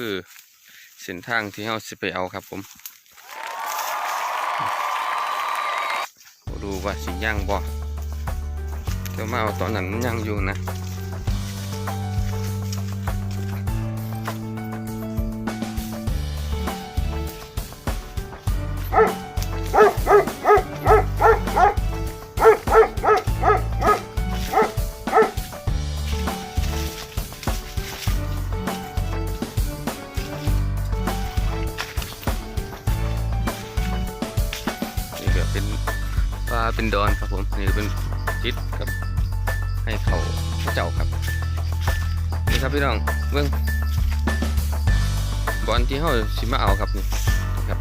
คือเส้นทางที่เขาสิไปเอาครับผม ดูว่าสิย่างบ่เดี๋ยวมาเอาตอนนั้นย่างอยู่นะาเป็นดอนครับผมนี่เป็นจิตครับ ให้เขาเจ้าครับนี่ครับพี่น้องเบื้องบอลที่เขาสิมาเอาครับนี่ครับ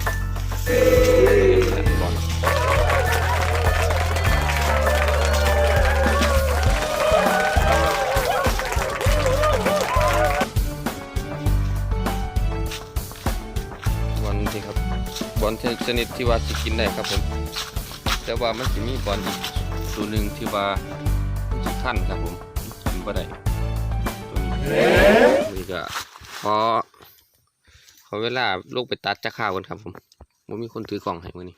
บอลบอลที่ครับบอลชนิดที่ว่าสิกินได้ครับผม แต่ว่ามันจะมีบอลอีกตัวหนึ่งที่ว่าจะขั้นครับผมกินบ่ได้ตัวนี้นี่ก็ขอขอเวลาลูกไปตัดจะข้าวกันครับผมผมมีคนถือกล่องให้มือนี้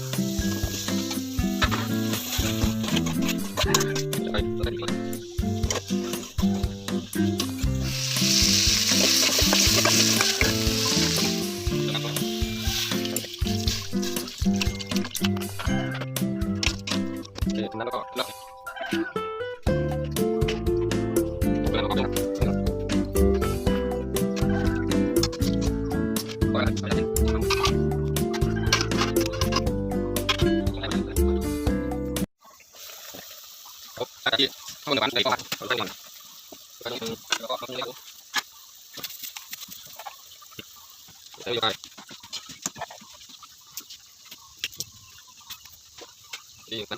那个那个。过来那个那个。过来。哦，来这边，还有那个谁，还有谁呢？那个那个那个。这个叫啥？这个。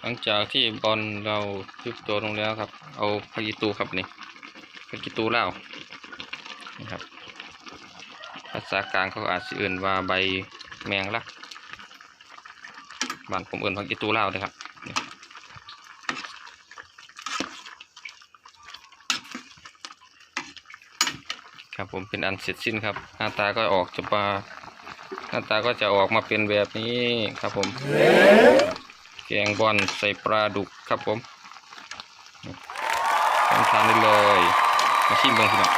หลังจากที่บอลเรายุบตัวลงแล้วครับ เอาพากิตูครับนี่พากิตูเล่านะครับภาษากลางเขาอาจจะเอื่นว่าใบแมงลักบ้านผมเอื่นพากิตูเล่านะครับครับผมเป็นอันเสร็จสิ้นครับ หน้าตาก็ออกจะมาหน้าตาก็จะออกมาเป็นแบบนี้ครับผม แกงบอลใส่ปลาดุกครับผมทำทานได้เลย มาชิมเบ้งพี่น้อง